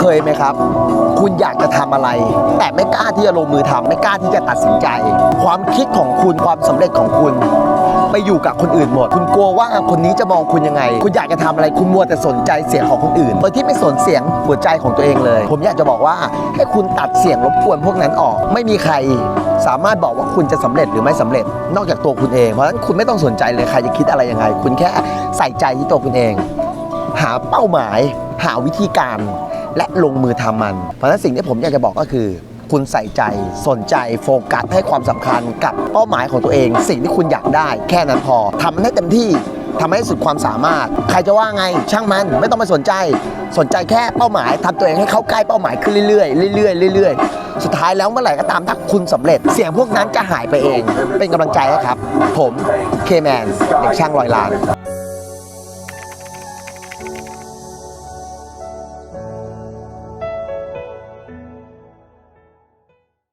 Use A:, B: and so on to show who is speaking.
A: เคยไหมครับ คุณอยากจะทำอะไร แต่ไม่กล้าที่จะลงมือทำไม่กล้าที่จะตัดสินใจ ความคิดของคุณความสำเร็จของคุณ ไปอยู่กับคนอื่นหมด คุณกลัวว่าคนนี้จะมองคุณยังไง คุณอยากจะทำอะไรคุณมัวแต่สนใจเสียงของคนอื่นโดยที่ไม่สนเสียงหัวใจของตัวเองเลย ผมอยากจะบอกว่าให้คุณตัดเสียงรบกวนพวกนั้นออก ไม่มีใครสามารถบอกว่าคุณจะสำเร็จหรือไม่สำเร็จ นอกจากตัวคุณเองเพราะฉะนั้นคุณไม่ต้องสนใจเลยใครจะคิดอะไรยังไง คุณแค่ใส่ใจที่ตัวคุณเอง หาเป้าหมาย หาวิธีการ และลงมือทำมัน เพราะฉะนั้นสิ่งที่ผมอยากจะบอกก็คือ คุณใส่ใจสนใจโฟกัสให้ความสำคัญกับเป้าหมายของตัวเอง สิ่งที่คุณอยากได้ แค่นั้นพอทำให้เต็มที่ทำให้สุดความสามารถ ใครจะว่าไงช่างมันไม่ต้องไปสนใจ สนใจแค่เป้าหมายทำตัวเองให้เข้าใกล้เป้าหมายขึ้นเรื่อยๆเรื่อยๆเรื่อยๆ สุดท้ายแล้วเมื่อไหร่ก็ตามถ้าคุณสำเร็จ เสียงพวกนั้นจะหายไปเอง เป็นกำลังใจให้ครับ ผมเคแมนเด็กช่างรอยล้าน